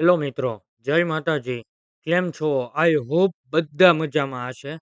Hello મિત્રો, જય માતાજી. કેમ છો? આઈ હોપ બધા મજામાં હશે.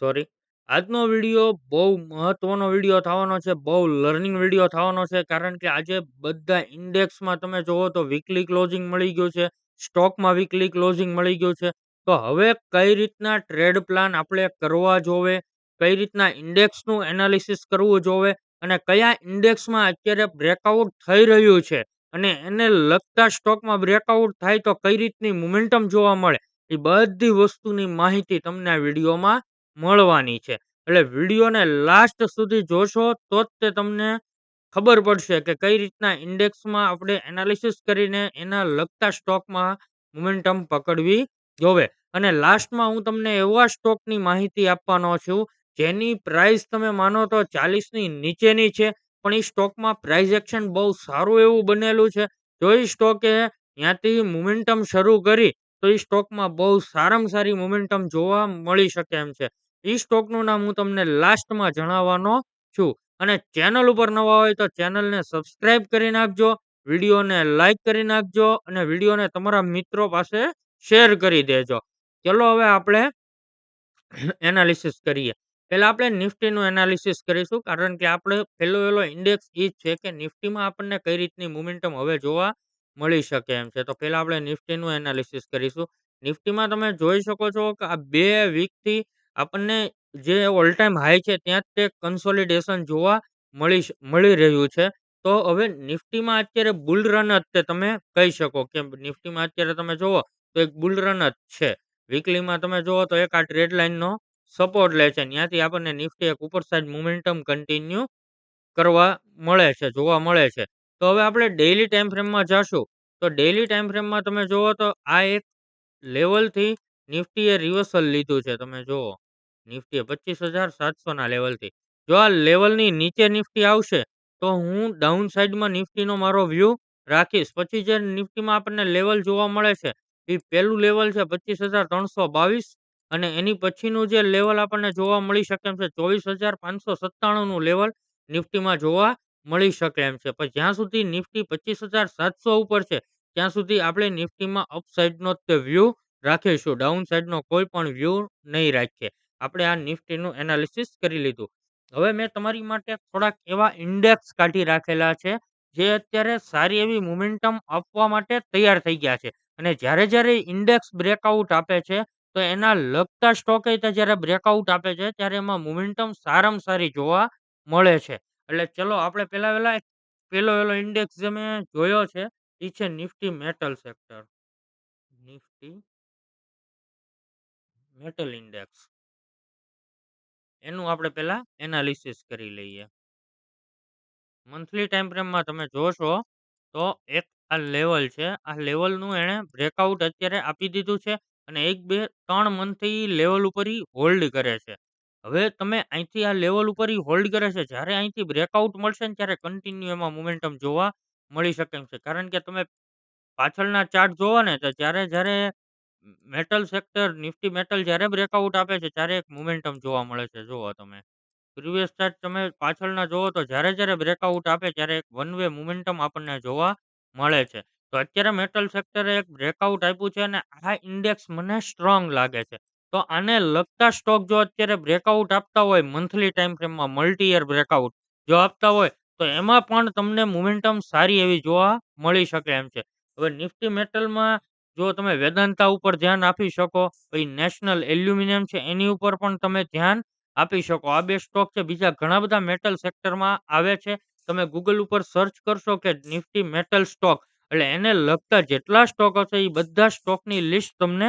સોરી. આજનો વીડિયો બહુ મહત્વનો વીડિયો થવાનો છે, બહુ લર્નિંગ વીડિયો થવાનો છે, કારણ કે આજે બધા ઇન્ડેક્સમાં તમે જોવો તો વીકલી ક્લોઝિંગ મળી ગયું છે, સ્ટોકમાં વીકલી ક્લોઝિંગ મળી ગયું છે. તો હવે કઈ રીતના ટ્રેડ પ્લાન આપણે કરવા જોવે, કઈ રીતના ઇન્ડેક્સનું એનાલિસિસ કરવું જોવે અને કયા ઇન્ડેક્સમાં અત્યારે બ્રેકઆઉટ થઈ રહ્યું છે? અને એને લગતા સ્ટોકમાં બ્રેકઆઉટ થાય તો કઈ રીતની મુમેન્ટમ જોવા મળે, એ બધી વસ્તુની માહિતી તમને આ વિડીયોમાં મળવાની છે. એટલે વિડીયોને લાસ્ટ સુધી જોશો તો જ તે તમને ખબર પડશે કે કઈ રીતના ઇન્ડેક્સમાં આપણે એનાલિસિસ કરીને એના લગતા સ્ટોકમાં મુમેન્ટમ પકડવી જોવે. અને લાસ્ટમાં હું તમને એવા સ્ટોકની માહિતી આપવાનો છું, જેની પ્રાઇસ તમે માનો તો ચાલીસની નીચેની છે પણ એ સ્ટોકમાં પ્રાઇઝ એક્શન બહુ સારું એવું બનેલું છે. જો એ સ્ટોકે ત્યાંથી મુમેન્ટમ શરૂ કરી, તો એ સ્ટોકમાં બહુ સારામાં સારી મુમેન્ટમ જોવા મળી શકે એમ છે. એ સ્ટોકનું નામ હું તમને લાસ્ટમાં જણાવવાનો છું. અને ચેનલ ઉપર નવા હોય તો ચેનલને સબસ્ક્રાઇબ કરી નાખજો, વિડીયોને લાઇક કરી નાખજો, અને વિડીયોને તમારા મિત્રો પાસે શેર કરી દેજો. ચલો હવે આપણે એનાલિસિસ કરીએ. પહેલા આપણે નિફ્ટીનું એનાલિસિસ કરીશું, કારણ કે આપણે પહેલો પહેલો ઇન્ડેક્સ એ જ છે કે નિફ્ટીમાં આપણને કઈ રીતની મુમેન્ટમ હવે જોવા મળી શકે એમ છે. તો પહેલા આપણે નિફ્ટીનું એનાલિસિસ કરીશું. નિફ્ટીમાં તમે જોઈ શકો છો કે આ બે વીકથી આપણને જે ઓલ ટાઈમ હાઈ છે, ત્યાં તે કન્સોલિડેશન જોવા મળી મળી રહ્યું છે. તો હવે નિફ્ટીમાં અત્યારે બુલ રન જ તમે કહી શકો કે નિફ્ટીમાં અત્યારે તમે જુઓ તો એક બુલ રન જ છે. વીકલીમાં તમે જુઓ તો એક આ ટ્રેડ લાઇનનો સપોર્ટ લે છે. ત્યાંથી આપણને નિફ્ટી એક ઉપર સાઈડ મોમેન્ટમ કન્ટિન્યુ કરવા મળે છે, જોવા મળે છે. તો હવે આપણે ડેઇલી ટાઈમ ફ્રેમમાં જાશું. તો ડેઇલી ટાઈમ ફ્રેમમાં તમે જુઓ તો આ એક લેવલથી નિફ્ટીએ રિવર્સલ લીધું છે. તમે જુઓ નિફ્ટીએ પચીસ હજાર સાતસોના લેવલથી જો આ લેવલની નીચે નિફ્ટી આવશે, તો હું ડાઉન સાઈડમાં નિફ્ટીનો મારો વ્યૂ રાખીશ. પછી જે નિફ્ટીમાં આપણને લેવલ જોવા મળે છે એ પહેલું લેવલ છે પચીસ હજાર ત્રણસો બાવીસ અને એની પછીનું જે લેવલ આપણને જોવા મળી શકે એમ છે, ચોવીસ હજાર પાંચસો સત્તાણુંનું લેવલ નિફ્ટીમાં જોવા મળી શકે એમ છે. પણ જ્યાં સુધી નિફ્ટી પચીસ હજાર સાતસો ઉપર છે, ત્યાં સુધી આપણે નિફ્ટીમાં અપસાઇડનો તે વ્યૂ રાખીશું. ડાઉન સાઇડનો કોઈ પણ વ્યૂ નહીં રાખીએ. આપણે આ નિફ્ટીનું એનાલિસિસ કરી લીધું. હવે મેં તમારી માટે થોડાક એવા ઇન્ડેક્સ કાઢી રાખેલા છે, જે અત્યારે સારી એવી મોમેન્ટમ આપવા માટે તૈયાર થઈ ગયા છે. અને જ્યારે જ્યારે ઇન્ડેક્સ બ્રેકઆઉટ આપે છે તો એના લગતા સ્ટોકે જ્યારે બ્રેકઆઉટ આપે છે, ત્યારે એમાં મોમેન્ટમ સારામાં સારી જોવા મળે છે. એટલે ચલો, આપણે પહેલા પહેલા પહેલો પહેલો ઇન્ડેક્સ જે મેં જોયો છે, એ છે Nifty metal sector Nifty metal index એનું આપણે પહેલા એનાલિસિસ કરી લઈએ. મંથલી ટાઈમ ફ્રેમમાં તમે જોશો, તો એક આ લેવલ છે. આ લેવલનું એણે બ્રેકઆઉટ અત્યારે આપી દીધું છે. અને એક, બે, ત્રણ મંથથી લેવલ ઉપર હોલ્ડ કરે છે. હવે તમે અહીંથી આ લેવલ ઉપર હોલ્ડ કરે છે, જ્યારે અહીંથી બ્રેકઆઉટ મળશે ને ત્યારે કન્ટિન્યુ એમાં મોમેન્ટમ જોવા મળી શકે એમ છે. કારણ કે તમે પાછળના ચાર્ટ જોવો ને, તો જ્યારે જ્યારે મેટલ સેક્ટર નિફ્ટી મેટલ જ્યારે બ્રેકઆઉટ આપે છે, ત્યારે એક મોમેન્ટમ જોવા મળે છે. જુઓ તમે. પ્રીવિયસ ચાર્ટ તમે પાછળના જોવો તો જ્યારે જ્યારે બ્રેકઆઉટ આપે ત્યારે એક વન વે મોમેન્ટમ આપણને જોવા મળે છે. તો અત્યારે મેટલ સેક્ટરે એક બ્રેકઆઉટ આપ્યું છે અને આ ઇન્ડેક્સ મને સ્ટ્રોંગ લાગે છે. તો આને લગતા સ્ટોક જો અત્યારે બ્રેકઆઉટ આપતા હોય મંથલી ટાઈમ ફ્રેમમાં મલ્ટી યર બ્રેકઆઉટ જો આપતા હોય, તો એમાં પણ તમને મોમેન્ટમ સારી એવી જોવા મળી શકે એમ છે. હવે નિફ્ટી મેટલમાં જો તમે વેદાંતા ઉપર ધ્યાન આપી શકો, પછી નેશનલ એલ્યુમિનિયમ છે એની ઉપર પણ તમે ધ્યાન આપી શકો. આ બે સ્ટોક છે, બીજા ઘણા બધા મેટલ સેક્ટરમાં આવે છે. તમે ગૂગલ ઉપર સર્ચ કરશો કે નિફ્ટી મેટલ સ્ટોક એટલે એને લગતા જેટલા સ્ટોક હશે એ બધા સ્ટોકની લિસ્ટ તમને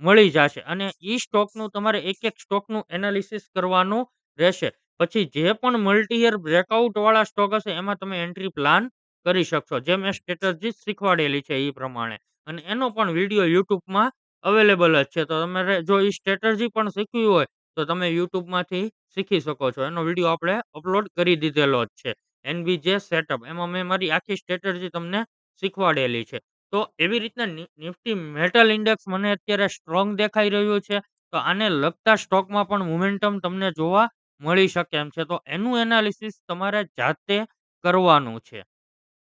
મળી જશે અને એ સ્ટોકનું તમારે એક એક સ્ટોકનું એનાલિસિસ કરવાનું રહેશે. પછી જે પણ મલ્ટીયર બ્રેકઆઉટવાળા સ્ટોક હશે એમાં તમે એન્ટ્રી પ્લાન કરી શકશો. જે મેં સ્ટ્રેટજી શીખવાડેલી છે એ પ્રમાણે. અને એનો પણ વીડિયો યુટ્યુબમાં અવેલેબલ જ છે. તો તમારે જો એ સ્ટ્રેટજી પણ શીખવી હોય, તો તમે યુટ્યુબમાંથી શીખી શકો છો. એનો વીડિયો આપણે અપલોડ કરી દીધેલો જ છે. એનબીજે સેટઅપ એમાં મેં મારી આખી સ્ટ્રેટજી તમને શીખવાડેલી છે. તો એવી રીતના નિફ્ટી મેટલ ઇન્ડેક્સ મને અત્યારે સ્ટ્રોંગ દેખાઈ રહ્યું છે. તો આને લગતા સ્ટોકમાં પણ મોમેન્ટમ તમને જોવા મળી શકે એમ છે. તો એનું એનાલિસિસ તમારે જાતે કરવાનું છે.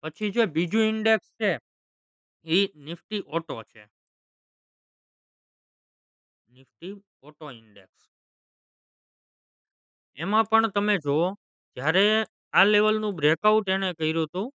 પછી જે બીજું ઇન્ડેક્સ છે એ નિફ્ટી ઓટો છે. Nifty auto index. એમાં પણ તમે જુઓ, જ્યારે આ લેવલનું બ્રેકઆઉટ એને કર્યું હતું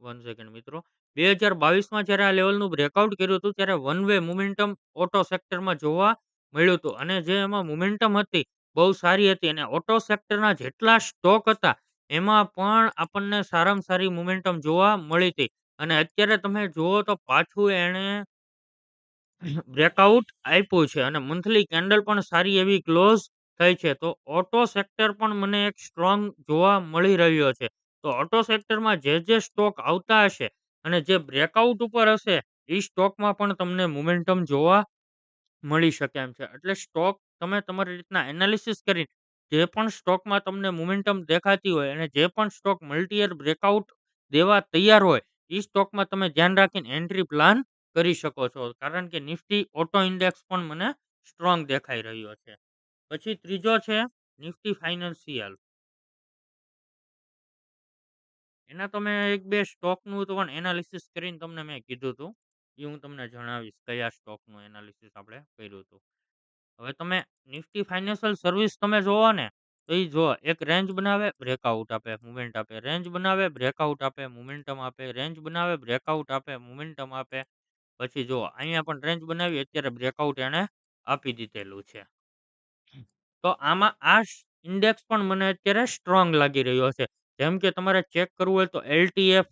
વન સેકન્ડ મિત્રો બે હજાર બાવીસમાં જ્યારે આ લેવલનું બ્રેકઆઉટ કર્યું હતું, ત્યારે વન વે મુમેન્ટમ ઓટો સેક્ટરમાં જોવા મળ્યું હતું. અને જે એમાં મુમેન્ટમ હતી, બહુ સારી હતી. અને ઓટો સેક્ટરના જેટલા સ્ટોક હતા, એમાં પણ આપણને સારામાં સારી મુમેન્ટમ જોવા મળી હતી. અને અત્યારે તમે જુઓ તો પાછું એણે બ્રેકઆઉટ આપ્યું છે. અને મંથલી કેન્ડલ પણ સારી એવી ક્લોઝ થઈ છે. તો ઓટો સેક્ટર પણ મને એક સ્ટ્રોંગ જોવા મળી રહ્યો છે. તો ઓટો સેક્ટરમાં જે જે સ્ટોક આવતા હશે અને જે બ્રેકઆઉટ ઉપર હશે એ સ્ટોકમાં પણ તમને મોમેન્ટમ જોવા મળી શકે એમ છે. એટલે સ્ટોક તમે તમારી રીતના એનાલિસિસ કરી જે પણ સ્ટોકમાં તમને મોમેન્ટમ દેખાતી હોય અને જે પણ સ્ટોક મલ્ટીયર બ્રેકઆઉટ દેવા તૈયાર હોય એ સ્ટોકમાં તમે ધ્યાન રાખીને એન્ટ્રી પ્લાન કરી શકો છો. કારણ કે નિફ્ટી ઓટો ઇન્ડેક્સ પણ મને સ્ટ્રોંગ દેખાઈ રહ્યો છે. પછી ત્રીજો છે, નિફ્ટી ફાઇનાન્સિયલ એના તો મેં એક બે સ્ટોકનું તો એનાલિસિસ કરીને તમને મેં કીધું હતું એ હું તમને જણાવીશ કયા સ્ટોકનું એનાલિસિસ આપણે કર્યું હતું. હવે તમે નિફ્ટી ફાઇનાન્શિયલ સર્વિસ તમે જોવો ને, તો એ જો એક રેન્જ બનાવે, બ્રેકઆઉટ આપે, મુમેન્ટ આપે. રેન્જ બનાવે, બ્રેકઆઉટ આપે, મુમેન્ટમ આપે. રેન્જ બનાવે, બ્રેકઆઉટ આપે, મુમેન્ટમ આપે. પછી જો અહીંયા પણ રેન્જ બનાવી, અત્યારે બ્રેકઆઉટ એને આપી દીધેલું છે. તો આમાં આ ઇન્ડેક્સ પણ મને અત્યારે સ્ટ્રોંગ લાગી રહ્યો છે. જેમ કે તમારે ચેક કરવું હોય તો એલટીએફ,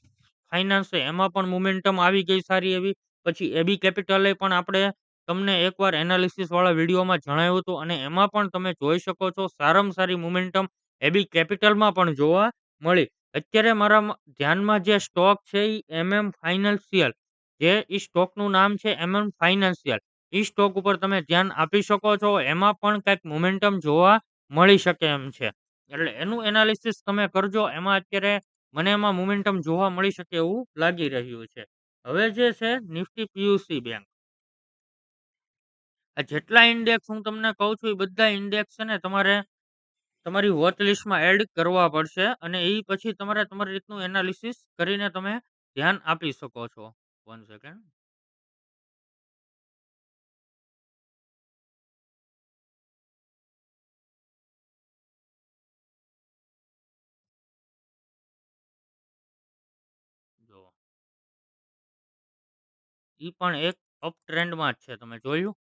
ફાઇનાન્સ એમાં પણ મુમેન્ટમ આવી ગઈ સારી એવી. પછી એબી કેપિટલે પણ આપણે તમને એકવાર એનાલિસિસ વાળા વિડીયોમાં જણાવ્યું હતું અને એમાં પણ તમે જોઈ શકો છો સારામાં સારી મુમેન્ટમ એબી કેપિટલમાં પણ જોવા મળી. અત્યારે મારા ધ્યાનમાં જે સ્ટોક છે એ એમએમ ફાઇનાન્શિયલ જે એ સ્ટોકનું નામ છે એમએમ ફાઇનાન્શિયલ એ સ્ટોક ઉપર તમે ધ્યાન આપી શકો છો, એમાં પણ કંઈક મુમેન્ટમ જોવા મળી શકે એમ છે. એટલે એનું એનાલિસિસ તમે કરજો. એમાં અત્યારે મને એમાં મોમેન્ટમ જોવા મળી શકે એવું લાગી રહ્યું છે. હવે જે છે, નિફ્ટી પીયુસી બેંક. આ જેટલા ઇન્ડેક્સ હું તમને કહું છું, એ બધા ઇન્ડેક્સ છે ને તમારે તમારી વોચ લિસ્ટમાં એડ કરવા પડશે અને એ પછી તમારે તમારી રીતનું એનાલિસિસ કરીને તમે ધ્યાન આપી શકો છો. વન સેકન્ડ એ પણ એક અપ ટ્રેન્ડમાં જ છે. તમે જોયું?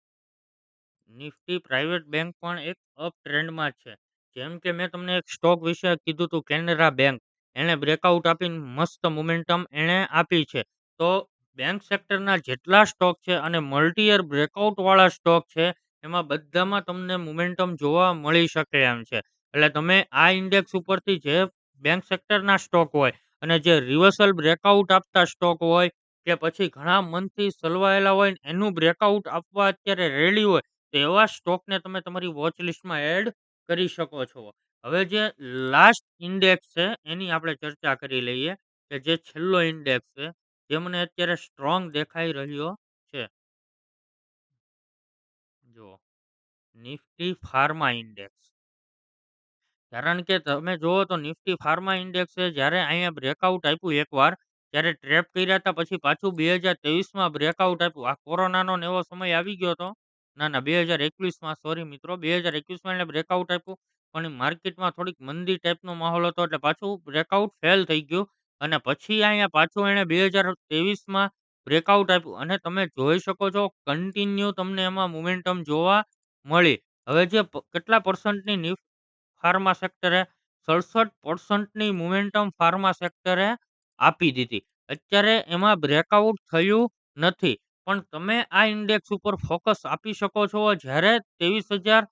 નિફ્ટી પ્રાઇવેટ બેંક પણ એક અપ ટ્રેન્ડમાં જ છે. જેમ કે મેં તમને એક સ્ટોક વિશે કીધું હતું કેનેરા બેંક. એણે બ્રેકઆઉટ આપીને મસ્ત મોમેન્ટમ એણે આપી છે. તો બેંક સેક્ટરના જેટલા સ્ટોક છે અને મલ્ટીયર બ્રેકઆઉટવાળા સ્ટોક છે, એમાં બધામાં તમને મોમેન્ટમ જોવા મળી શકે એમ છે. એટલે તમે આ ઇન્ડેક્સ ઉપરથી જે બેંક સેક્ટરના સ્ટોક હોય અને જે રિવર્સલ બ્રેકઆઉટ આપતા સ્ટોક હોય કે પછી ઘણા મનથી સલવાયેલા હોય એનું બ્રેકઆઉટ આપવા અત્યારે રેડી હોય, તો એવા સ્ટોકને તમે તમારી વોચ લિસ્ટમાં એડ કરી શકો છો. હવે જે લાસ્ટ ઇન્ડેક્સ છે, એની આપણે ચર્ચા કરી લઈએ કે જે છેલ્લો ઇન્ડેક્સ છે, જે મને અત્યારે સ્ટ્રોંગ દેખાઈ રહ્યો છે. જો નિફ્ટી ફાર્મા ઇન્ડેક્સ કારણ કે તમે જુઓ તો નિફ્ટી ફાર્મા ઇન્ડેક્સે જ્યારે અહીંયા બ્રેકઆઉટ આપ્યું એકવાર ત્યારે ટ્રેપ કર્યા હતા પછી પાછું બે હજાર ત્રેવીસમાં બ્રેકઆઉટ આપ્યું. આ કોરોનાનો ને એવો સમય આવી ગયો હતો. ના ના, બે હજાર એકવીસમાં સોરી મિત્રો, બે હજાર એકવીસમાં એટલે બ્રેકઆઉટ આપ્યું. પણ માર્કેટમાં થોડીક મંદી ટાઈપનો માહોલ હતો એટલે પાછું બ્રેકઆઉટ ફેલ થઈ ગયું. અને પછી અહીંયા પાછું એણે બે હજાર ત્રેવીસમાં બ્રેકઆઉટ આપ્યું. અને તમે જોઈ શકો છો કન્ટિન્યુ તમને એમાં મોમેન્ટમ જોવા મળી. હવે જે કેટલા પર્સન્ટની ફાર્મા સેક્ટરે સડસઠ પર્સન્ટની મોમેન્ટમ ફાર્મા સેક્ટરે આપી દીધી. અત્યારે એમાં બ્રેકઆઉટ થયું નથી. પણ તમે આ ઇન્ડેક્સ ઉપર ફોકસ આપી શકો છો જ્યારે ત્રેવીસ હજાર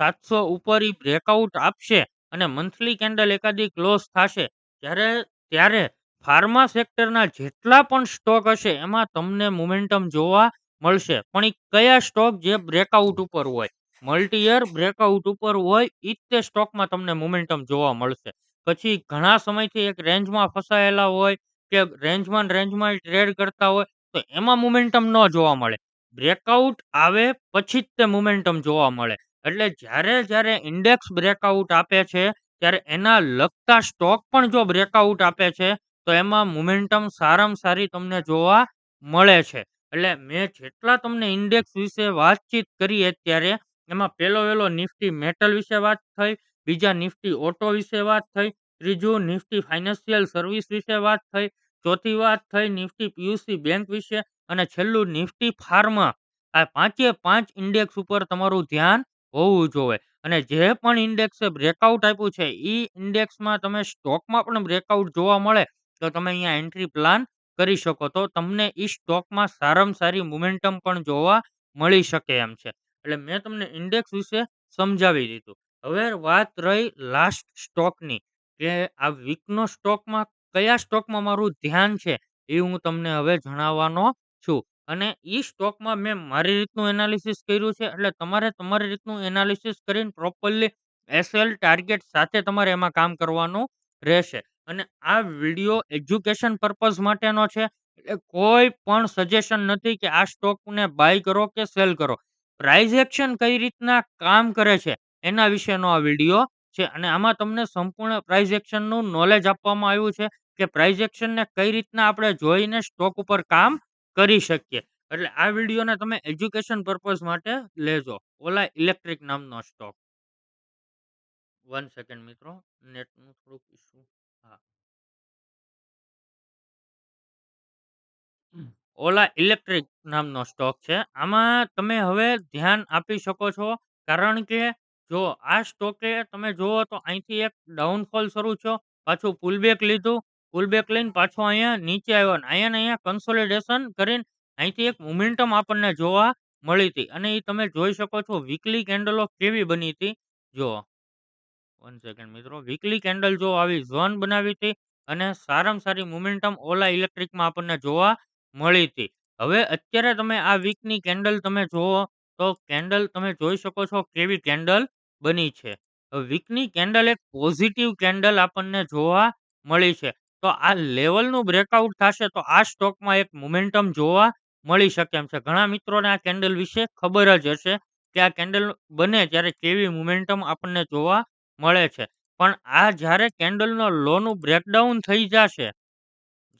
સાતસો ઉપર એ બ્રેકઆઉટ આપશે અને મંથલી કેન્ડલ એકાદી ક્લોઝ થશે, ત્યારે ત્યારે ફાર્મા સેક્ટરના જેટલા પણ સ્ટોક હશે, એમાં તમને મોમેન્ટમ જોવા મળશે. પણ એ કયા સ્ટોક જે બ્રેકઆઉટ ઉપર હોય? મલ્ટીયર બ્રેકઆઉટ ઉપર હોય એ તે સ્ટોકમાં તમને મોમેન્ટમ જોવા મળશે. પછી ઘણા સમયથી એક રેન્જમાં ફસાયેલા હોય કે રેન્જમાં રેન્જમાં ટ્રેડ કરતા હોય, તો એમાં મુમેન્ટમ ન જોવા મળે. બ્રેકઆઉટ આવે પછી જ તે મુમેન્ટમ જોવા મળે. એટલે જ્યારે જ્યારે ઇન્ડેક્સ બ્રેકઆઉટ આપે છે, ત્યારે એના લગતા સ્ટોક પણ જો બ્રેકઆઉટ આપે છે, તો એમાં મુમેન્ટમ સારામાં સારી તમને જોવા મળે છે. એટલે મેં જેટલા તમને ઇન્ડેક્સ વિશે વાતચીત કરી અત્યારે, એમાં પહેલો વહેલો નિફ્ટી મેટલ વિશે વાત થઈ બીજા નિફ્ટી ઓટો વિશે વાત થઈ, ત્રીજું નિફ્ટી ફાઇનાન્શિયલ સર્વિસ વિશે વાત થઈ, ચોથી વાત થઈ નિફ્ટી પીયુસી બેંક વિશે અને છેલ્લું નિફ્ટી ફાર્મા. આ પાંચે પાંચ ઇન્ડેક્સ ઉપર તમારું ધ્યાન હોવું જોઈએ અને જે પણ ઇન્ડેક્સે બ્રેકઆઉટ આપ્યું છે એ ઇન્ડેક્સમાં તમે સ્ટોકમાં પણ બ્રેકઆઉટ જોવા મળે, તો તમે અહીંયા એન્ટ્રી પ્લાન કરી શકો. તો તમને એ સ્ટોકમાં સારામાં સારી મુમેન્ટમ પણ જોવા મળી શકે એમ છે. એટલે મેં તમને ઇન્ડેક્સ વિશે સમજાવી દીધું. હવે વાત રહી લાસ્ટ સ્ટોકની કે આ વીકનો સ્ટોકમાં કયા સ્ટોકમાં મારું ધ્યાન છે એ હું તમને હવે જણાવવાનો છું. અને એ સ્ટોકમાં મેં મારી રીતનું એનાલિસિસ કર્યું છે એટલે તમારે તમારી રીતનું એનાલિસિસ કરીને પ્રોપરલી એસએલ ટાર્ગેટ સાથે તમારે એમાં કામ કરવાનું રહેશે. અને આ વીડિયો એજ્યુકેશન પર્પઝ માટેનો છે એટલે કોઈ પણ સજેશન નથી કે આ સ્ટોકને બાય કરો કે સેલ કરો. પ્રાઇઝ એક્શન કઈ રીતના કામ કરે છે એના વિશેનો આ વીડિયો છે અને આમાં તમને સંપૂર્ણ પ્રાઇઝ એક્શનનું નોલેજ આપવામાં આવ્યું છે કે પ્રાઇઝ એક્શનને કઈ રીતના આપણે જોઈને સ્ટોક ઉપર કામ કરી શકીએ. એટલે આ વિડીયોને તમે એજ્યુકેશન પર્પઝ માટે લેજો. ઓલા ઇલેક્ટ્રિક નામનો સ્ટોક વન સેકન્ડ મિત્રો, નેટનું થોડુંક ઇસ્યુ હા. ઓલા ઇલેક્ટ્રિક નામનો સ્ટોક છે. આમાં તમે હવે ધ્યાન આપી શકો છો કારણ કે જો આ સ્ટોકે તમે જુઓ તો અહીંથી એક ડાઉનફોલ શરૂ છો પાછું પુલબેક લીધું પુલબેક લઈને પાછો અહીંયા નીચે આવ્યો ને અહીંયા ને અહીંયા કન્સોલિડેશન કરીને અહીંથી એક મોમેન્ટમ આપણને જોવા મળી હતી. અને એ તમે જોઈ શકો છો વીકલી કેન્ડલો કેવી બની હતી. જો વન સેકન્ડ મિત્રો વીકલી કેન્ડલ જો આવી ઝોન બનાવી હતી અને સારામાં સારી મોમેન્ટમ ઓલા ઇલેક્ટ્રિકમાં આપણને જોવા મળી હતી. હવે અત્યારે તમે આ વીકની કેન્ડલ તમે જુઓ તો કેન્ડલ તમે જોઈ શકો છો કેવી કેન્ડલ બની છે. વીકની કેન્ડલ એક પોઝિટિવ કેન્ડલ આપણને જોવા મળી છે. તો આ લેવલનું બ્રેકઆઉટ થશે તો આ સ્ટોકમાં એક મોમેન્ટમ જોવા મળી શકે એમ છે. ઘણા મિત્રોને આ કેન્ડલ વિશે ખબર જ હશે કે આ કેન્ડલ બને ત્યારે કેવી મોમેન્ટમ આપણને જોવા મળે છે. પણ આ જ્યારે કેન્ડલનો લોનું બ્રેકડાઉન થઈ જશે,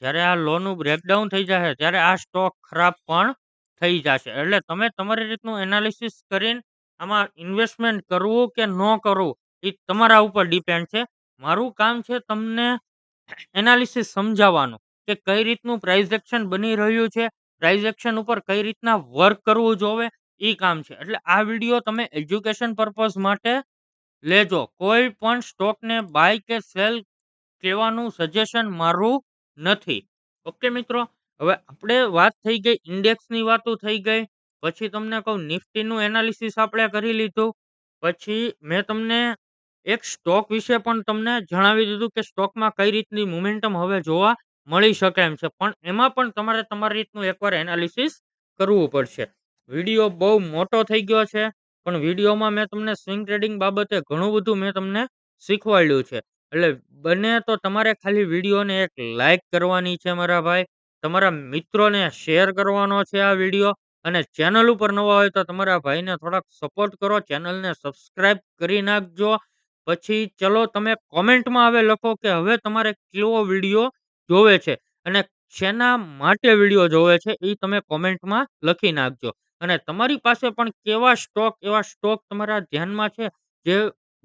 જ્યારે આ લોનું બ્રેકડાઉન થઈ જશે, ત્યારે આ સ્ટોક ખરાબ પણ થઈ જશે. એટલે તમે તમારી રીતનું એનાલિસિસ કરીને આમાં ઇન્વેસ્ટમેન્ટ કરવું કે ન કરવું, એ તમારા ઉપર ડિપેન્ડ છે. મારું કામ છે તમને એનાલિસિસ સમજાવવાનું કે કઈ રીતનું પ્રાઇઝ એક્શન બની રહ્યું છે પ્રાઇઝ એક્શન ઉપર કઈ રીતના વર્ક કરવું જોવે, એ કામ છે. એટલે આ વીડિયો તમે એજ્યુકેશન પર્પઝ માટે લેજો. કોઈ પણ સ્ટોકને બાય કે સેલ કહેવાનું સજેશન મારું નથી. ઓકે મિત્રો, હવે આપણે વાત થઈ ગઈ ઇન્ડેક્સની વાતો થઈ ગઈ. પછી તમને કહું, નિફ્ટીનું એનાલિસિસ આપણે કરી લીધું. પછી મેં તમને એક સ્ટોક વિશે પણ તમને જણાવી દીધું કે સ્ટોકમાં કઈ રીતની મુમેન્ટમ હવે જોવા મળી શકે એમ છે. પણ એમાં પણ તમારે તમારી રીતનું એકવાર એનાલિસિસ કરવું પડશે. વીડિયો બહુ મોટો થઈ ગયો છે, પણ વિડીયોમાં મેં તમને સ્વિંગ ટ્રેડિંગ બાબતે ઘણું બધું મેં તમને શીખવાડ્યું છે. એટલે બને તો તમારે ખાલી વિડીયોને એક લાઈક કરવાની છે મારા ભાઈ. તમારા મિત્રોને શેર કરવાનો છે આ વીડિયો. અને ચેનલ ઉપર નવા હોય તો તમારા ભાઈને થોડાક સપોર્ટ કરો ચેનલને સબસ્ક્રાઈબ કરી નાખજો. પછી ચલો તમે કોમેન્ટમાં હવે લખો કે હવે તમારે કેવો વીડિયો જોવે છે અને શેના માટે વીડિયો જોવે છે એ તમે કોમેન્ટમાં લખી નાખજો. અને તમારી પાસે પણ કેવા સ્ટોક એવા સ્ટોક તમારા ધ્યાનમાં છે જે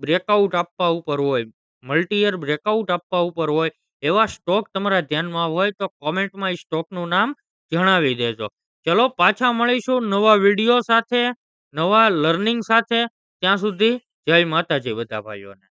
બ્રેકઆઉટ આપવા ઉપર હોય મલ્ટીયર બ્રેકઆઉટ આપવા ઉપર હોય, એવા સ્ટોક તમારા ધ્યાનમાં હોય તો કોમેન્ટમાં એ સ્ટોકનું નામ જણાવી દેજો. ચલો પાછા મળીશું નવા વીડિયો સાથે, નવા લર્નિંગ સાથે. ત્યાં સુધી જય માતાજી બધા ભાઈઓને.